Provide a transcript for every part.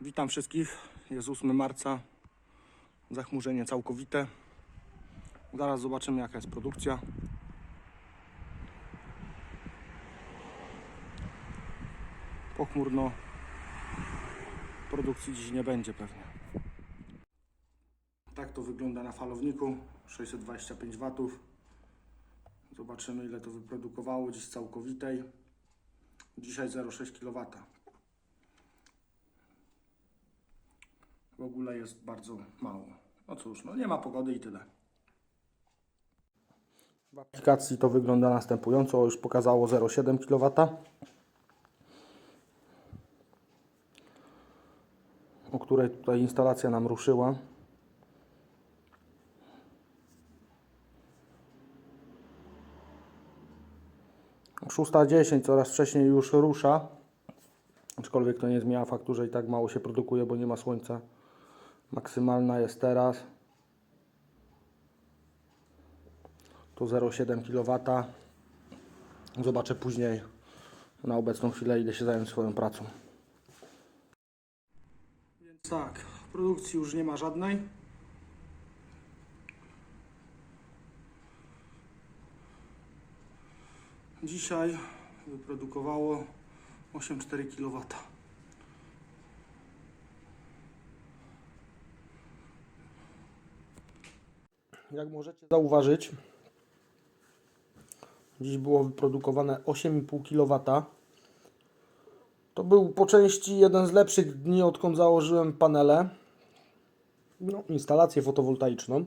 Witam wszystkich. Jest 8 marca. Zachmurzenie całkowite. Zaraz zobaczymy jaka jest produkcja. Pochmurno. Produkcji dziś nie będzie pewnie. Tak to wygląda na falowniku. 625 W. Zobaczymy ile to wyprodukowało dziś całkowitej. Dzisiaj 0,6 kW. Ogóle jest bardzo mało. No cóż, no nie ma pogody i tyle. W aplikacji to wygląda następująco. Już pokazało 0,7 kW. O której tutaj instalacja nam ruszyła. Szósta 10 coraz wcześniej już rusza. Aczkolwiek to nie zmienia faktu, że i tak mało się produkuje, bo nie ma słońca. Maksymalna jest teraz. To 0,7 kW. Zobaczę później na obecną chwilę, ile się zająć swoją pracą. Więc tak, produkcji już nie ma żadnej. Dzisiaj wyprodukowało 8,4 kW. Jak możecie zauważyć, dziś było wyprodukowane 8,5 kW. To był po części jeden z lepszych dni, odkąd założyłem panele. No, instalację fotowoltaiczną.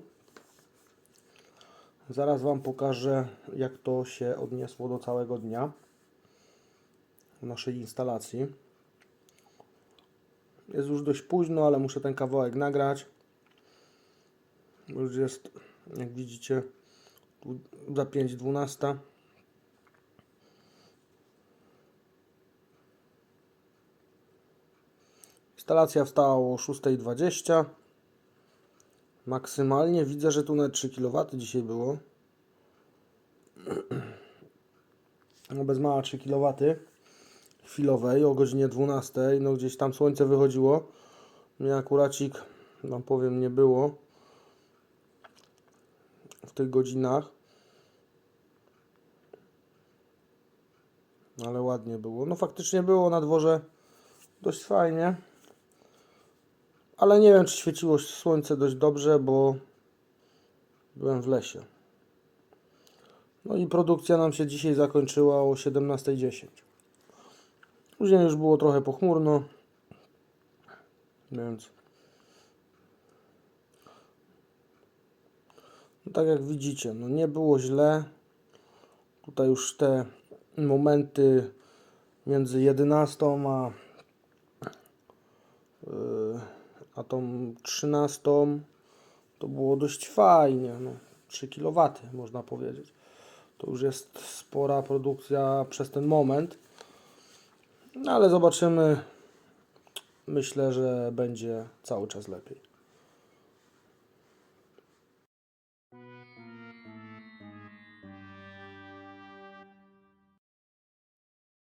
Zaraz Wam pokażę, jak to się odniosło do całego dnia naszej instalacji. Jest już dość późno, ale muszę ten kawałek nagrać. Już jest, jak widzicie, tu za 5.12. Instalacja wstała o 6.20. Maksymalnie widzę, że tu na 3 kW dzisiaj było. No bez mała 3 kW chwilowej o godzinie 12. No gdzieś tam słońce wychodziło. Mnie akuracik, wam powiem, nie było w tych godzinach. Ale ładnie było. No faktycznie było na dworze dość fajnie. Ale nie wiem, czy świeciło słońce dość dobrze, bo byłem w lesie. No i produkcja nam się dzisiaj zakończyła o 17.10. Później już było trochę pochmurno. Więc no tak jak widzicie, no nie było źle. Tutaj już te momenty między 11 a yy, a tą 13 to było dość fajnie. No, 3 kW można powiedzieć. To już jest spora produkcja przez ten moment. No ale zobaczymy. Myślę, że będzie cały czas lepiej.